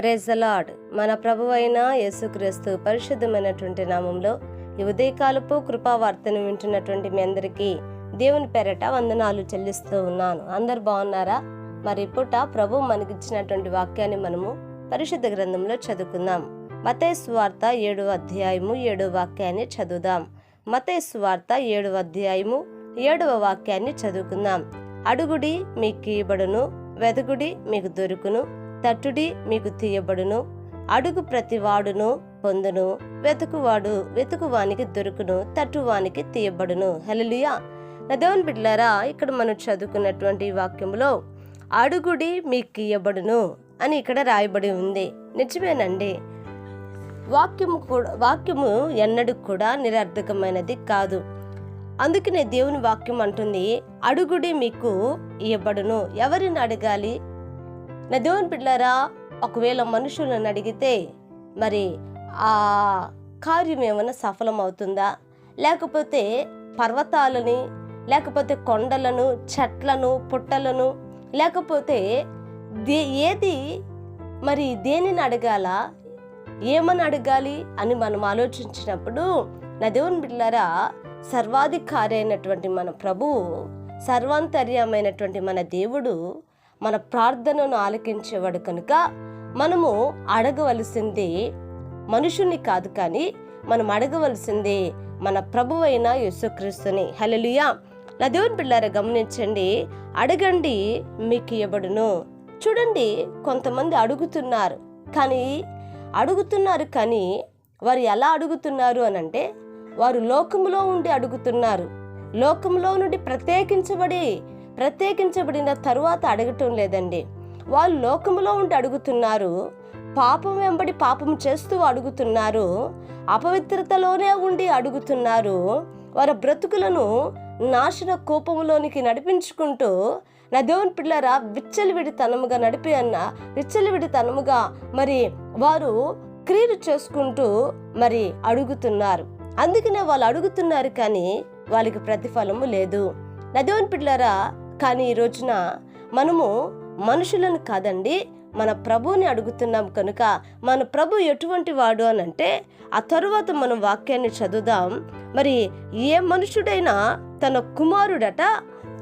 Praise మన ప్రభు అయిన యేసుక్రీస్తు పరిశుద్ధమైనటువంటి నామంలో ఈ ఉదయకాలపు కృపావార్తను వింటున్నటువంటి మీ అందరికీ దేవుని పెరట వందనాలు చెల్లిస్తూ ఉన్నాను. అందరు బాగున్నారా? మరి పూట ప్రభు మనకిచ్చినటువంటి వాక్యాన్ని మనము పరిశుద్ధ గ్రంథంలో చదువుకుందాం. మతేశ్వార్త ఏడు అధ్యాయము ఏడు వాక్యాన్ని చదువుదాం. మతేశ్వార్త సువార్త ఏడవ అధ్యాయము ఏడవ వాక్యాన్ని చదువుకుందాం. అడుగుడి మీకు ఇవ్వబడును వెదుగుడి మీకు దొరుకును తట్టుడి మీకు తీయబడును అడుగు ప్రతివాడును పొందును వెతుకువాడు వెతుకువానికి దొరుకును తట్టువానికి తీయబడును. హల్లెలూయా. నదేవన్ బిడ్లారా ఇక్కడ మనం చదువుకున్నటువంటి వాక్యంలో అడుగుడి మీకు ఇయ్యబడును అని ఇక్కడ రాయబడి ఉంది. నిజమేనండి. వాక్యము కూడా వాక్యము ఎన్నడూ కూడా నిరర్ధకమైనది కాదు. అందుకనే దేవుని వాక్యం అంటుంది అడుగుడి మీకు ఇవ్వబడును ఎవరిని అడగాలి? నా దేవుని బిడ్డలారా ఒకవేళ మనుషులను అడిగితే మరి ఆ కార్యం ఏమైనా సఫలం అవుతుందా? లేకపోతే పర్వతాలని లేకపోతే కొండలను చెట్లను పుట్టలను లేకపోతే దే ఏది మరి దేనిని అడగాల? ఏమని అడగాలి అని మనం ఆలోచించినప్పుడు నా దేవుని బిడ్డలారా సర్వాధికారి అయినటువంటి మన ప్రభువు సర్వాంతర్యమైనటువంటి మన దేవుడు మన ప్రార్థనను ఆలకించేవాడు కనుక మనము అడగవలసింది మనుషుల్ని కాదు కానీ మనం అడగవలసింది మన ప్రభువైన యేసుక్రీస్తుని. హలలియా నా దేవుని పిల్లారా గమనించండి అడగండి మీకు ఇవ్వబడును. చూడండి కొంతమంది అడుగుతున్నారు కానీ అడుగుతున్నారు కానీ వారు ఎలా అడుగుతున్నారు అని అంటే వారు లోకములో ఉండి అడుగుతున్నారు. లోకంలో నుండి ప్రత్యేకించబడి ప్రత్యేకించబడిన తరువాత అడగటం లేదండి. వాళ్ళు లోకములో ఉండి అడుగుతున్నారు. పాపం వెంబడి పాపం చేస్తూ అడుగుతున్నారు. అపవిత్రతలోనే ఉండి అడుగుతున్నారు. వారి బ్రతుకులను నాశన కోపములోనికి నడిపించుకుంటూ నా దేవుని పిల్లరా విచ్చలివిడితనముగా నడిపి అన్న విచ్చలివిడితనముగా మరి వారు క్రియలు చేసుకుంటూ మరి అడుగుతున్నారు. అందుకనే వాళ్ళు అడుగుతున్నారు కానీ వాళ్ళకి ప్రతిఫలము లేదు. నా దేవుని పిల్లరా కానీ ఈ రోజున మనము మనుషులను కాదండి మన ప్రభువుని అడుగుతున్నాం కనుక మన ప్రభు ఎటువంటి వాడు అని అంటే ఆ తరువాత మనం వాక్యాన్ని చదువుదాం. మరి ఏ మనుషుడైనా తన కుమారుడట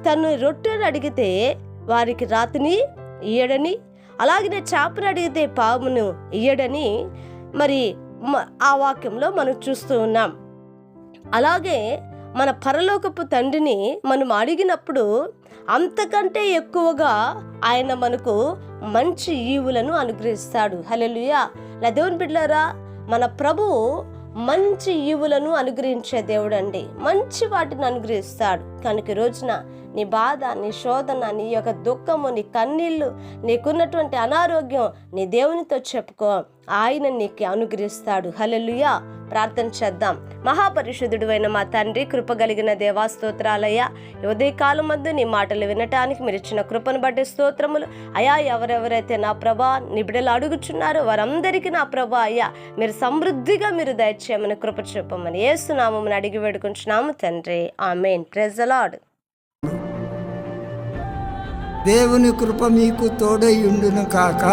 తను రొట్టెని అడిగితే వారికి రాతిని ఇయ్యడని అలాగనే చేపను అడిగితే పామును ఇయ్యడని మరి మ- ఆ వాక్యంలో మనం చూస్తూ ఉన్నాం. అలాగే మన పరలోకపు తండ్రిని మనం అడిగినప్పుడు అంతకంటే ఎక్కువగా ఆయన మనకు మంచి ఈవులను అనుగ్రహిస్తాడు. హలెలుయా లదేవన్ దేవుని మన ప్రభువు మంచి ఈవులను అనుగ్రహించే దేవుడు అండి మంచి వాటిని అనుగ్రహిస్తాడు. కనుక రోజున నీ బాధ నీ శోధన నీ యొక్క దుఃఖము నీ కన్నీళ్ళు నీకున్నటువంటి అనారోగ్యం నీ దేవునితో చెప్పుకో. ఆయన నీకు అనుగ్రహిస్తాడు. హల్లెలూయా. ప్రార్థన చేద్దాం. మహాపరిశుద్ధుడు అయిన మా తండ్రి కృపగలిగిన దేవా స్తోత్రాలయ్యా. ఉదయ మధ్య నీ మాటలు వినటానికి మీరు ఇచ్చిన కృపను బట్టి స్తోత్రములు. అయా ఎవరెవరైతే నా ప్రభా నిబిడలు అడుగుచున్నారో వారందరికీ నా ప్రభా అయ్యా మీరు సమృద్ధిగా మీరు దయచేయమని కృప చెప్పమని ఏసునామని అడిగి వేడుకుంటున్నాము తండ్రి. ఆమెన్. ప్రెజలాడ్ దేవుని కృప మీకు తోడై ఉండును కాక.